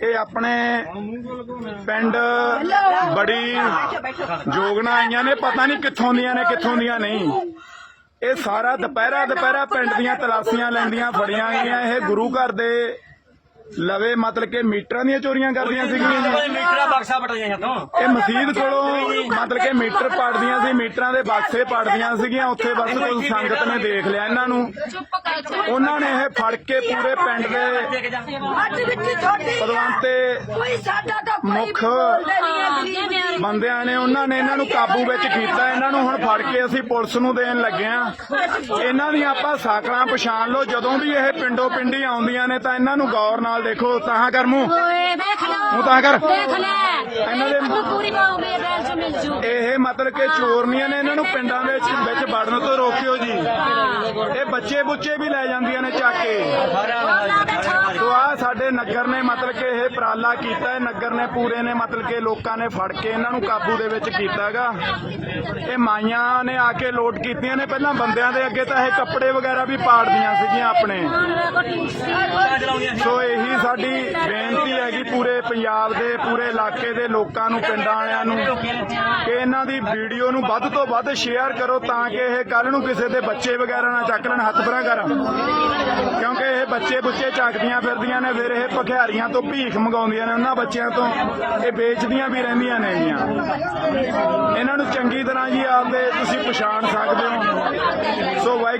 ਇਹ ਆਪਣੇ ਪਿੰਡ ਬੜੀ ਜੋਗਣਾ ਆਈਆਂ ਨੇ, ਪਤਾ ਨਹੀਂ ਕਿੱਥੋਂ ਦੀਆਂ ਨੇ, ਕਿੱਥੋਂ ਦੀਆਂ ਨਹੀਂ। ਇਹ ਸਾਰਾ ਦੁਪਹਿਰਾ ਦੁਪਹਿਰਾ ਪਿੰਡ ਦੀਆਂ ਤਲਾਸ਼ੀਆਂ ਲੈਂਦੀਆਂ, ਫੜੀਆਂ ਗਈਆਂ। ਇਹ ਗੁਰੂ ਘਰ ਦੇ ਲਵੇ ਮਤਲਬ ਕਿ ਮੀਟਰਾਂ ਦੀਆਂ ਚੋਰੀਆਂ ਕਰਦੀਆਂ ਸੀਗੀਆਂ ਜੀ। ਮੀਟਰ ਬਕਸਾ ਪਟ ਗਿਆ ਤੋਂ। ਇਹ ਮਸਜਿਦ ਕੋਲੋਂ ਮਤਲਬ ਕਿ ਮੀਟਰ ਪਾੜਦੀਆਂ ਸੀ ਮੀਟਰਾਂ ਦੇ ਬਕਸੇ ਪਾੜਦੀਆਂ ਸੀਗੀਆਂ ਉੱਥੇ ਬਸ ਕੋਈ ਸੰਗਤ ਨੇ ਦੇਖ ਲਿਆ ਇਹਨਾਂ ਨੂੰ। ਉਹਨਾਂ ਨੇ ਇਹ ਫੜ ਕੇ ਪੂਰੇ ਪਿੰਡ ਦੇ ਅੱਜ ਵਿੱਚ ਛੋਟੀ ਭਗਵਾਨ ਤੇ ਕੋਈ ਸਾਡਾ ਤਾਂ ਕੋਈ ਮੁੱਖ ਬੰਦਿਆਂ ਨੇ ਉਹਨਾਂ ਨੇ ਇਹਨਾਂ ਨੂੰ ਕਾਬੂ ਵਿੱਚ ਕੀਤਾ ਇਹਨਾਂ ਨੂੰ ਹੁਣ ਫੜ ਕੇ ਅਸੀਂ ਪੁਲਿਸ ਨੂੰ ਦੇਣ ਲੱਗੇ ਆ ਇਹਨਾਂ ਦੀਆਂ ਆਪਾਂ ਸਾਕਲਾਂ ਪਛਾਣ ਲਓ ਜਦੋਂ ਵੀ ਇਹ ਪਿੰਡੋ ਪਿੰਡੀ ਆਉਂਦੀਆਂ ਨੇ ਤਾਂ ਇਹਨਾਂ ਨੂੰ ਗੌਰ ਨਾਲ ਦੇਖੋ ਤਾਂ ਕਰ ਮੂੰਹ। ਓਏ ਦੇਖ ਲੋ ਮੂੰਹ ਤਾਂ ਕਰ। ਦੇਖ ਲੈ। ਇਹਨਾਂ ਦੇ- ਪੂਰੀ ਮੇਰੇ ਨਾਲ ਚ ਮਿਲ ਜੂ। ਇਹ ਮਤਲਬ ਕਿ ਚੋਰਨੀਆਂ ਨੇ ਇਹਨਾਂ ਨੂੰ ਪਿੰਡਾਂ ਦੇ ਵਿੱਚ ਵੜਨ ਤੋਂ ਰੋਕਿਓ ਜੀ। ਇਹ ਬੱਚੇ ਬੁੱਚੇ ਵੀ ਲੈ ਜਾਂਦੀਆਂ ਨੇ ਚੱਕ ਕੇ। ਸੋ ਆ ਸਾਡੇ ਨਗਰ ਨੇ ਮਤਲਬ ਕਿ ਇਹ ਉਪਰਾਲਾ ਕੀਤਾ ਹੈ। ਨਗਰ ਨੇ ਪੂਰੇ ਨੇ ਮਤਲਬ ਕਿ ਲੋਕਾਂ ਨੇ ਫੜ ਕੇ ਇਹਨਾਂ ਨੂੰ ਕਾਬੂ ਦੇ ਵਿੱਚ ਕੀਤਾ ਹੈਗਾ ਇਹ ਮਾਈਆਂ ਨੇ ਆ ਕੇ ਲੋਡ ਕੀਤੀਆਂ ਨੇ। ਪਹਿਲਾਂ ਬੰਦਿਆਂ ਦੇ ਅੱਗੇ ਤਾਂ ਇਹ ਕੱਪੜੇ ਵਗੈਰਾ ਵੀ ਪਾੜਦੀਆਂ ਸੀਗੀਆਂ ਆਪਣੇ। ਸੋ। ਇਹੀ ਸਾਡੀ ਬੇਨਤੀ ਹੈਗੀ ਪੂਰੇ ਪੰਜਾਬ ਦੇ, ਪੂਰੇ ਇਲਾਕੇ ਦੇ ਲੋਕਾਂ ਨੂੰ, ਪਿੰਡਾਂ ਵਾਲਿਆਂ ਨੂੰ ਕਿ ਇਹਨਾਂ ਦੀ ਵੀਡੀਓ ਨੂੰ ਵੱਧ ਤੋਂ ਵੱਧ ਸ਼ੇਅਰ ਕਰੋ ਤਾਂ ਕਿ ਇਹ ਕੱਲ ਨੂੰ ਕਿਸੇ ਦੇ ਬੱਚੇ ਵਗੈਰਾ ਨਾ ਚੱਕ ਲੈਣ, ਹੱਥ ਪਰਾਂ ਕਰਨ ਕਿਉਂਕਿ ਇਹ ਬੱਚੇ ਬੁੱਚੇ ਚੱਕਦੀਆਂ ਫਿਰਦੀਆਂ ਨੇ, ਫਿਰ ਇਹ ਭਖਿਆਰੀਆਂ ਤੋਂ ਭੀਖ ਮੰਗਾਉਂਦੀਆਂ ਨੇ, ਉਹਨਾਂ ਬੱਚਿਆਂ ਤੋਂ ਇਹ ਵੇਚਦੀਆਂ ਵੀ ਰਹਿੰਦੀਆਂ ਨੇ ਇਹਨਾਂ ਨੂੰ ਚੰਗੀ ਤਰ੍ਹਾਂ ਜੀ ਆਪਦੇ ਤੁਸੀਂ ਪਛਾਣ ਸਕਦੇ ਹੋ।